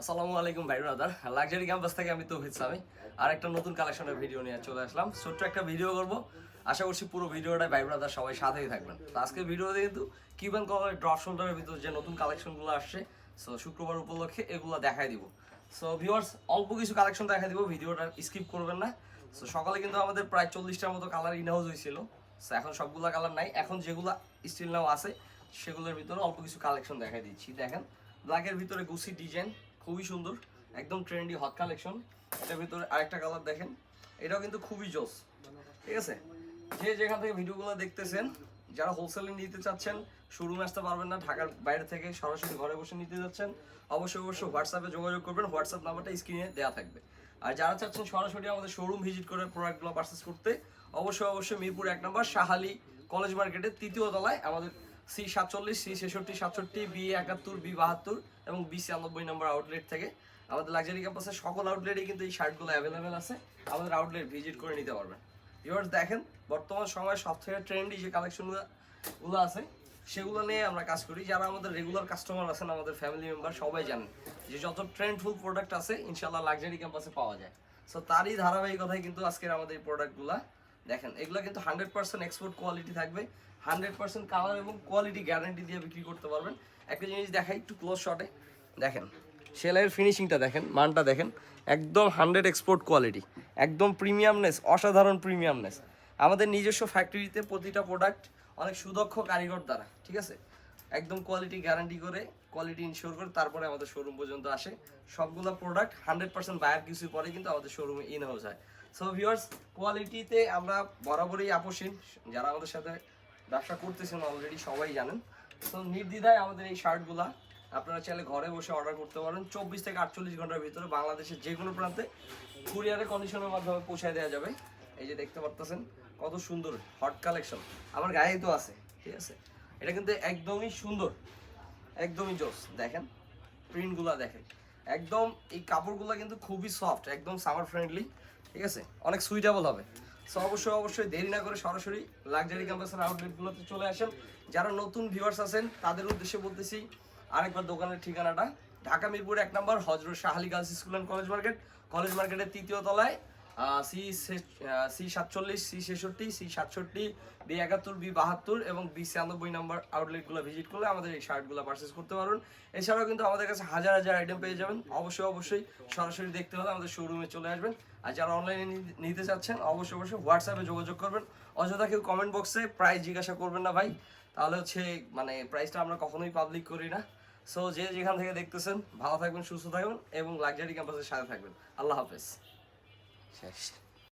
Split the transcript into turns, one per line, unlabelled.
আসসালামু আলাইকুম ভাই ব্রাদার লাক্সারি ক্যাম্পাস থেকে আমি তৌহিদ সামি। আর একটা নতুন কালেকশনের ভিডিও নিয়ে চলে আসলাম। ছোট্ট একটা ভিডিও করব। আশা করছি পুরো ভিডিওটা ভাই ব্রাদার সবাই সাথেই থাকবেন। তো আজকের ভিডিওতে কিন্তু কিউবান কলারের ড্রপ শোল্ডারের ভিতর যে নতুন কালেকশনগুলো আসছে সো শুক্রবার উপলক্ষে এগুলো দেখাই দিব। সো ভিউয়ার্স অল্প কিছু কালেকশন দেখাই দিব ভিডিওটা স্কিপ করবেন না। সো সকালে কিন্তু আমাদের প্রায় চল্লিশটার মতো কালার ইনহাউস হয়েছিল সো এখন সবগুলা কালার নাই। এখন যেগুলো স্টিল নাও আছে, সেগুলোর ভিতরে অল্প কিছু কালেকশন দেখাই দিচ্ছি। দেখেন ব্ল্যাকের ভিতরে গুসি ডিজাইন খুবই সুন্দর, একদম ট্রেন্ডি হট কালেকশন এটার ভিতরে আরেকটা কালার দেখেন, এটাও কিন্তু খুবই জোস, ঠিক আছে? যে যেখান থেকে ভিডিওগুলো দেখতেছেন, যারা হোলসেলে নিতে চাচ্ছেন শোরুমে আসতে পারবেন না, ঢাকার বাইরে থেকে সরাসরি ঘরে বসে নিতে যাচ্ছেন, অবশ্যই অবশ্যই হোয়াটসঅ্যাপে যোগাযোগ করবেন হোয়াটসঅ্যাপ নাম্বারটা স্ক্রিনে দেওয়া থাকবে। আর যারা চাচ্ছেন সরাসরি আমাদের শোরুম ভিজিট করে প্রোডাক্টগুলো পারচেস করতে, অবশ্যই অবশ্যই মিরপুর এক নম্বর শাহালি কলেজ মার্কেটের তৃতীয় তলায় আমাদের সি সাতচল্লিশ, সি ছেষট্টি, সাতষট্টি, বি একাত্তর, বি বাহাত্তর এবং বি ছিয়ানব্বই নম্বর আউটলেট থেকে। আমাদের লাক্সারি ক্যাম্পাসের সকল আউটলেটে কিন্তু এই শার্টগুলো অ্যাভেলেবেল আছে। আমাদের আউটলেট ভিজিট করে নিতে পারবেন। ভিউয়ার্স দেখেন, বর্তমান সময়ে সব থেকে ট্রেন্ডি যে কালেকশনগুলো আছে, সেগুলো নিয়ে আমরা কাজ করি। যারা আমাদের রেগুলার কাস্টমার আছেন, আমাদের ফ্যামিলি মেম্বার সবাই জানেন যে যত ট্রেন্ডফুল প্রোডাক্ট আছে ইনশাল্লাহ লাক্সারি ক্যাম্পাসে পাওয়া যায়। সো তারই ধারাবাহিকতায় কিন্তু আজকের আমাদের এই প্রোডাক্টগুলো দেখেন, এগুলো কিন্তু হান্ড্রেড পার্সেন্ট এক্সপোর্ট কোয়ালিটি থাকবে। হান্ড্রেড পার্সেন্ট কালার এবং কোয়ালিটি গ্যারান্টি দিয়ে বিক্রি করতে পারবেন। একটা জিনিস দেখাই একটু ক্লোজ শটে দেখেন, সেলাইয়ের ফিনিশিংটা দেখেন, মানটা দেখেন। একদম হান্ড্রেড এক্সপোর্ট কোয়ালিটি একদম প্রিমিয়ামনেস অসাধারণ প্রিমিয়ামনেস আমাদের নিজস্ব ফ্যাক্টরিতে প্রতিটা প্রোডাক্ট অনেক সুদক্ষ কারিগর দ্বারা, ঠিক আছে? একদম কোয়ালিটি গ্যারান্টি করে কোয়ালিটি ইনশিওর করে তারপরে আমাদের শোরুম পর্যন্ত আসে। সবগুলো প্রোডাক্ট হান্ড্রেড পার্সেন্ট বায়ার কিছু পরে কিন্তু আমাদের শোরুমে ইন হাউস হয়। সো ভিউয়ার্স কোয়ালিটিতে আমরা বরাবরই আপোষহীন। যারা আমাদের সাথে ব্যবসা করতেছেন অলরেডি সবাই জানেন। তো নির্দ্বিধায় আমাদের এই শার্টগুলা আপনারা চাইলে ঘরে বসে অর্ডার করতে পারেন। চব্বিশ থেকে আটচল্লিশ ঘণ্টার ভিতরে বাংলাদেশের যে কোনো প্রান্তে কুরিয়ারের কন্ডিশনের মাধ্যমে পৌঁছায় দেওয়া যাবে। এই যে দেখতে পারতেছেন, কত সুন্দর হট কালেকশন আমার গায়ে তো আছে, ঠিক আছে? এটা কিন্তু একদমই সুন্দর, একদমই জোস। দেখেন প্রিন্টগুলো দেখেন। একদম এই কাপড়গুলো কিন্তু খুবই সফট একদম সামার ফ্রেন্ডলি ঠিক আছে? অনেক সুইটেবল হবে। সো অবশ্যই অবশ্যই দেরি না করে সরাসরি লাক্সারি ক্যাম্পাসের আউটলেটগুলোতে চলে আসেন। যারা নতুন ভিউয়ার্স আছেন, তাদের উদ্দেশ্যে বলতেছি, আরেকবার দোকানের ঠিকানাটা। ঢাকা মিরপুর এক নম্বর Hazrat Shahali girls school and college market college মার্কেটের তৃতীয় তলায় সি সি সাতচল্লিশ, সি ছেষট্টি, সি সাতষট্টি, বি একাত্তর, বি বাহাত্তর এবং বি ছিয়ানব্বই নাম্বার আউটলেটগুলো ভিজিট করলে আমাদের এই শার্টগুলো পারচেস করতে পারবেন। এছাড়াও কিন্তু আমাদের কাছে হাজার হাজার আইটেম পেয়ে যাবেন। অবশ্যই অবশ্যই সরাসরি দেখতে হলে আমাদের শোরুমে চলে আসবেন। আর যারা অনলাইনে নিতে চাচ্ছেন, অবশ্যই অবশ্যই হোয়াটসঅ্যাপে যোগাযোগ করবেন। অযথা কেউ কমেন্ট বক্সে প্রাইস জিজ্ঞাসা করবেন না ভাই। তাহলে হচ্ছে মানে প্রাইসটা আমরা কখনোই পাবলিক করি না। সো যে যেখান থেকে দেখতেছেন, ভালো থাকবেন, সুস্থ থাকবেন এবং লাক্সারি ক্যাম্পাসের সাথে থাকবেন। আল্লাহ হাফেজ। Sen işte.